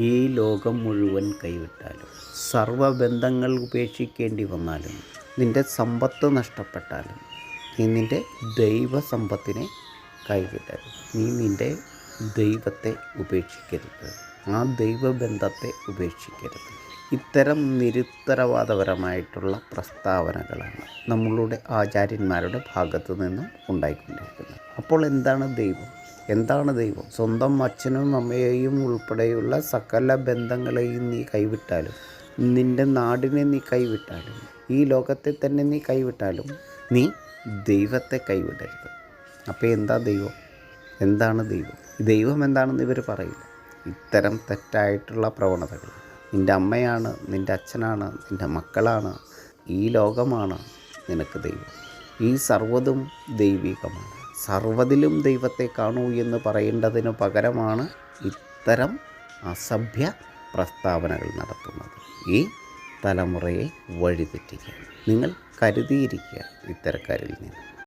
ഈ ലോകം മുഴുവൻ കൈവിട്ടാലും സർവബന്ധങ്ങൾ ഉപേക്ഷിക്കേണ്ടി വന്നാലും നിന്റെ സമ്പത്ത് നഷ്ടപ്പെട്ടാലും നീ നിന്റെ ദൈവസമ്പത്തിനെ കൈവിടരുത്. നീ നിന്റെ ദൈവത്തെ ഉപേക്ഷിക്കരുത്. ആ ദൈവബന്ധത്തെ ഉപേക്ഷിക്കരുത്. ഇത്തരം നിരുത്തരവാദപരമായിട്ടുള്ള പ്രസ്താവനകളാണ് നമ്മളുടെ ആചാര്യന്മാരുടെ ഭാഗത്തു നിന്നും ഉണ്ടായിക്കൊണ്ടിരിക്കുന്നത്. അപ്പോൾ എന്താണ് ദൈവം? എന്താണ് ദൈവം? സ്വന്തം അച്ഛനും അമ്മയെയും ഉൾപ്പെടെയുള്ള സകല ബന്ധങ്ങളെയും നീ കൈവിട്ടാലും നിന്റെ നാടിനെ നീ കൈവിട്ടാലും ഈ ലോകത്തെ തന്നെ നീ കൈവിട്ടാലും നീ ദൈവത്തെ കൈവിടരുത്. അപ്പോൾ എന്താ ദൈവം? എന്താണ് ദൈവം? ദൈവം എന്താണെന്ന് ഇവർ പറയില്ല. ഇത്തരം തെറ്റായിട്ടുള്ള പ്രവണതകൾ. നിന്റെ അമ്മയാണ് നിന്റെ അച്ഛനാണ് നിന്റെ മക്കളാണ് ഈ ലോകമാണ് നിനക്ക് ദൈവം. ഈ സർവതും ദൈവികമാണ്. സർവതിലും ദൈവത്തെ കാണൂ എന്ന് പറയേണ്ടതിന് പകരമാണ് ഇത്തരം അസഭ്യ പ്രസ്താവനകൾ നടത്തുന്നത്. ഈ തലമുറയെ വഴിതെറ്റിക്കുക നിങ്ങൾ കരുതിയിരിക്കുക ഇത്തരക്കാരിൽ നിന്ന്.